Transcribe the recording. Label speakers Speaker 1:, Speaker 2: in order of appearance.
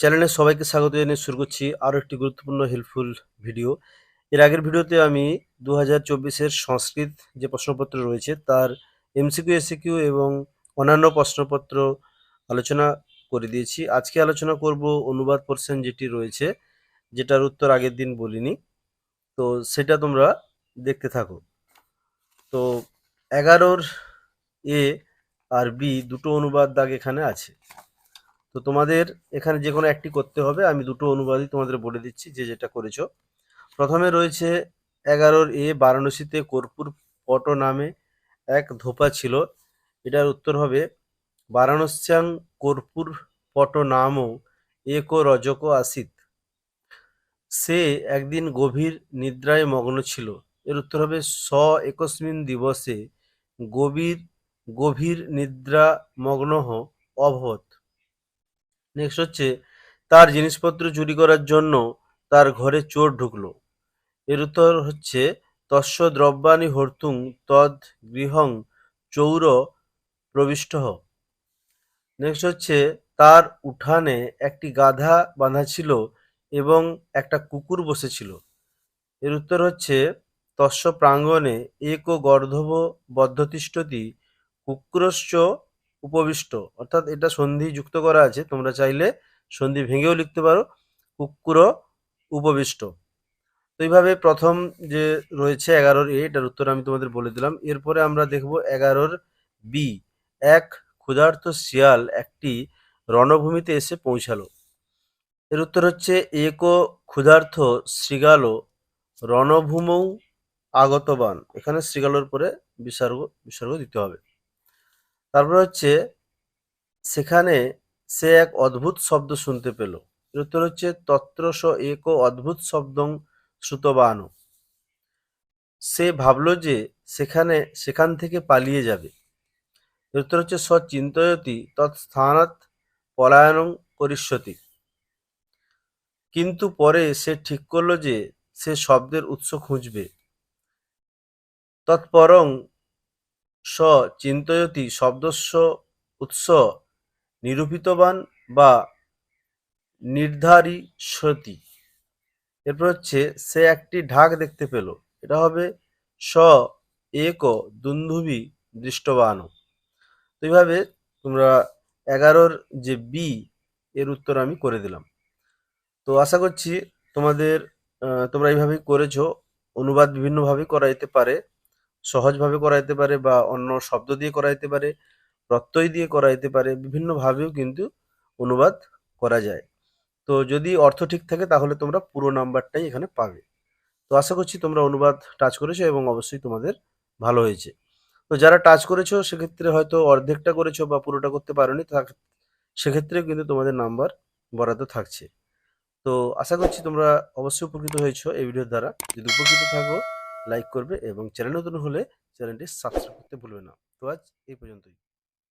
Speaker 1: চ্যানেলে সবাইকে স্বাগত জানিয়ে শুরু করছি আরও একটি গুরুত্বপূর্ণ হেল্পফুল ভিডিও এর আগের ভিডিওতে আমি দু হাজার সংস্কৃত যে প্রশ্নপত্র রয়েছে, তার এমসিকিউ এসিকিউ এবং অন্যান্য প্রশ্নপত্র আলোচনা করে দিয়েছি। আজকে আলোচনা করব অনুবাদ পোর্শন যেটি রয়েছে, যেটার উত্তর আগের দিন বলিনি। তো সেটা তোমরা দেখতে থাকো। তো এগারোর এ আর বি দুটো অনুবাদ দাগ এখানে আছে। তো তোমাদের এখানে যে কোনো একটি করতে হবে। আমি দুটো অনুবাদই তোমাদের বলে দিচ্ছি যে যেটা করেছ। প্রথমে রয়েছে এগারোর এ বারাণসীতে কর্পূর পট নামে এক ধোপা ছিল। এটার উত্তর হবে, বারাণস্যাং কর্পূর পট নামও এক রজক আসিত। সে একদিন গভীর নিদ্রায় মগ্ন ছিল। এর উত্তর হবে, স একস্মিন দিবসে গভীর গভীর নিদ্রা মগ্ন অভবত নেক্সট হচ্ছে, তার জিনিসপত্র চুরি করার জন্য তার ঘরে চোর ঢুকলো। এর উত্তর হচ্ছে তস্য দ্রব্যাণী হর্তুং তদ গৃহং চৌর প্রবিষ্ট নেক্সট হচ্ছে, তার উঠানে একটি গাধা বাঁধা ছিল এবং একটা কুকুর বসেছিল। এর উত্তর হচ্ছে তস্য প্রাঙ্গণে এক গর্ধব বদ্ধতিষ্ঠতি কুকুরশ্চ উপবিষ্ট। অর্থাৎ এটা সন্ধি যুক্ত করা আছে, তোমরা চাইলে সন্ধি ভেঙেও লিখতে পারো। কুকুর উপবিষ্ট। তো এইভাবে প্রথম যে রয়েছে এগারোর এ, এটার উত্তর আমি তোমাদের বলে দিলাম। এরপরে আমরা দেখব এগারোর বি। এক ক্ষুধার্ত শিয়াল একটি রণভূমিতে এসে পৌঁছালো। এর উত্তর হচ্ছে, এক ক্ষুধার্থ শৃগালো রণভূমৌ আগতবান। এখানে শ্রীগালোর পরে বিসর্গ বিসর্গ দিতে হবে। তারপর হচ্ছে, সেখানে সে এক অদ্ভুত শব্দ শুনতে পেল। উত্তর হচ্ছে তত্র স এক অদ্ভুত শব্দং শ্রুতবান সে ভাবল যে সেখানে, সেখান থেকে পালিয়ে যাবে। উত্তর হচ্ছে স চিন্তয়তি তৎস্থানাৎ পলায়নং করিষ্যতি। কিন্তু পরে সে ঠিক করল যে সে শব্দের উৎস খুঁজবে। তৎপরং স চিন্তয়তি শব্দস্য উৎস নিরূপিতবান বা নির্ধারিষ্যতি এরপর হচ্ছে, সে একটি ঢাক দেখতে পেল। এটা হবে স এক দুন্ধুবি দৃষ্টবান। তো এইভাবে তোমরা এগারোর যে বি, এর উত্তর আমি করে দিলাম। তো আশা করছি তোমাদের তোমরা এইভাবেই করেছ। অনুবাদ বিভিন্নভাবে করা যেতে পারে। সহজভাবে করা যেতে পারে বা অন্য শব্দ দিয়ে করা যেতে পারে, প্রত্যয় দিয়ে করা যেতে পারে, বিভিন্নভাবেও কিন্তু অনুবাদ করা যায়। তো যদি অর্থ ঠিক থাকে তাহলে তোমরা পুরো নাম্বারটাই এখানে পাবে। তো আশা করছি তোমরা অনুবাদ টাচ করেছ এবং অবশ্যই তোমাদের ভালো হয়েছে। তো যারা টাচ করেছ সেক্ষেত্রে হয়তো অর্ধেকটা করেছ বা পুরোটা করতে পারোনি সেক্ষেত্রেও কিন্তু তোমাদের নাম্বার বরাদ্দ থাকছে। তো আশা করছি তোমরা অবশ্যই উপকৃত হয়েছো এই ভিডিওর দ্বারা। যদি উপকৃত থাকো লাইক করবে এবং চ্যানেল নতুন হলে চ্যানেলটি সাবস্ক্রাইব করতে ভুলবে না। তো আজ এই পর্যন্তই।